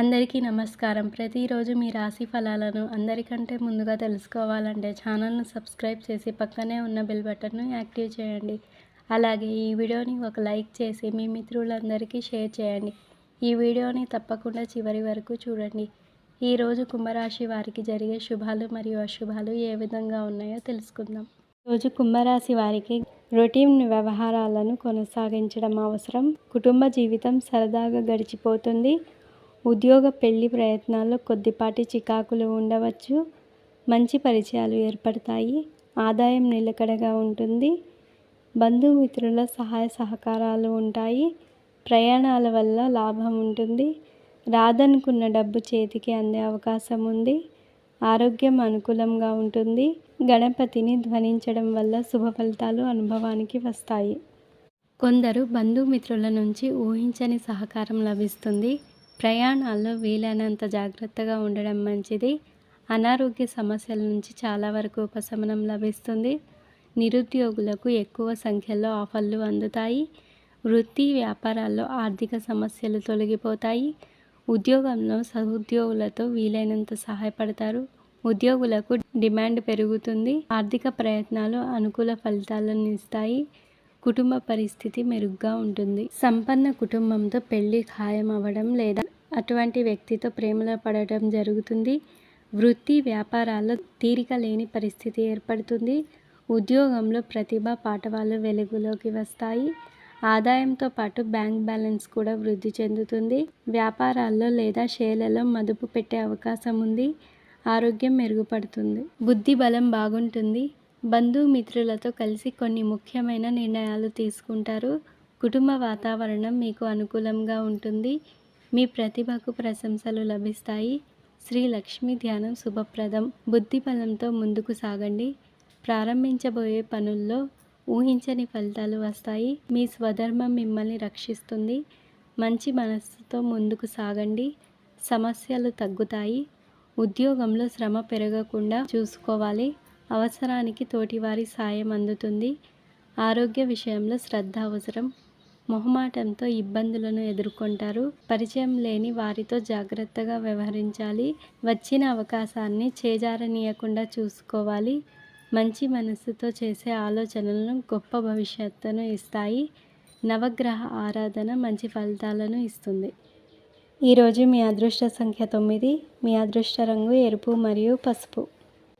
అందరికీ నమస్కారం. ప్రతిరోజు మీ రాశి ఫలాలను అందరికంటే ముందుగా తెలుసుకోవాలంటే ఛానల్ను సబ్స్క్రైబ్ చేసి పక్కనే ఉన్న బెల్ బటన్ను యాక్టివ్ చేయండి. అలాగే ఈ వీడియోని ఒక లైక్ చేసి మీ మిత్రులందరికీ షేర్ చేయండి. ఈ వీడియోని తప్పకుండా చివరి వరకు చూడండి. ఈరోజు కుంభరాశి వారికి జరిగే శుభాలు మరియు అశుభాలు ఏ విధంగా ఉన్నాయో తెలుసుకుందాం. రోజు కుంభరాశి వారికి రొటీన్ వ్యవహారాలను కొనసాగించడం అవసరం. కుటుంబ జీవితం సరదాగా గడిచిపోతుంది. ఉద్యోగ పెళ్ళి ప్రయత్నాల్లో కొద్దిపాటి చికాకులు ఉండవచ్చు. మంచి పరిచయాలు ఏర్పడతాయి. ఆదాయం నిలకడగా ఉంటుంది. బంధుమిత్రుల సహాయ సహకారాలు ఉంటాయి. ప్రయాణాల వల్ల లాభం ఉంటుంది. రాదనుకున్న డబ్బు చేతికి అందే అవకాశం ఉంది. ఆరోగ్యం అనుకూలంగా ఉంటుంది. గణపతిని ధ్వనించడం వల్ల శుభ ఫలితాలు అనుభవానికి వస్తాయి. కొందరు బంధుమిత్రుల నుంచి ఊహించని సహకారం లభిస్తుంది. ప్రయాణాల్లో వీలైనంత జాగ్రత్తగా ఉండడం మంచిది. అనారోగ్య సమస్యల నుంచి చాలా వరకు ఉపశమనం లభిస్తుంది. నిరుద్యోగులకు ఎక్కువ సంఖ్యలో ఆఫర్లు అందుతాయి. వృత్తి వ్యాపారాల్లో ఆర్థిక సమస్యలు తొలగిపోతాయి. ఉద్యోగంలో సహోద్యోగులతో వీలైనంత సహాయపడతారు. ఉద్యోగులకు డిమాండ్ పెరుగుతుంది. ఆర్థిక ప్రయత్నాలు అనుకూల ఫలితాలను ఇస్తాయి. కుటుంబ పరిస్థితి మెరుగ్గా ఉంటుంది. సంపన్న కుటుంబంతో పెళ్ళి ఖాయం అవ్వడం లేదా అటువంటి వ్యక్తితో ప్రేమలో పడటం జరుగుతుంది. వృత్తి వ్యాపారాల్లో తీరిక లేని పరిస్థితి ఏర్పడుతుంది. ఉద్యోగంలో ప్రతిభ పాఠవాలు వెలుగులోకి వస్తాయి. ఆదాయంతో పాటు బ్యాంక్ బ్యాలెన్స్ కూడా వృద్ధి చెందుతుంది. వ్యాపారాల్లో లేదా షేర్లలో మదుపు పెట్టే అవకాశం ఉంది. ఆరోగ్యం మెరుగుపడుతుంది. బుద్ధి బలం బాగుంటుంది. బంధుమిత్రులతో కలిసి కొన్ని ముఖ్యమైన నిర్ణయాలు తీసుకుంటారు. కుటుంబ వాతావరణం మీకు అనుకూలంగా ఉంటుంది. మీ ప్రతిభకు ప్రశంసలు లభిస్తాయి. శ్రీ లక్ష్మీ ధ్యానం శుభప్రదం. బుద్ధి బలంతో ముందుకు సాగండి. ప్రారంభించబోయే పనుల్లో ఊహించని ఫలితాలు వస్తాయి. మీ స్వధర్మం మిమ్మల్ని రక్షిస్తుంది. మంచి మనస్సుతో ముందుకు సాగండి. సమస్యలు తగ్గుతాయి. ఉద్యోగంలో శ్రమ పెరగకుండా చూసుకోవాలి. అవసరానికి తోటివారి సాయం అందుతుంది. ఆరోగ్య విషయంలో శ్రద్ధ అవసరం. మొహమాటంతో ఇబ్బందులను ఎదుర్కొంటారు. పరిచయం లేని వారితో జాగ్రత్తగా వ్యవహరించాలి. వచ్చిన అవకాశాన్ని చేజారనీయకుండా చూసుకోవాలి. మంచి మనస్సుతో చేసే ఆలోచనలను గొప్ప భవిష్యత్తును ఇస్తాయి. నవగ్రహ ఆరాధన మంచి ఫలితాలను ఇస్తుంది. ఈరోజు మీ అదృష్ట సంఖ్య తొమ్మిది. మీ అదృష్ట రంగు ఎరుపు మరియు పసుపు.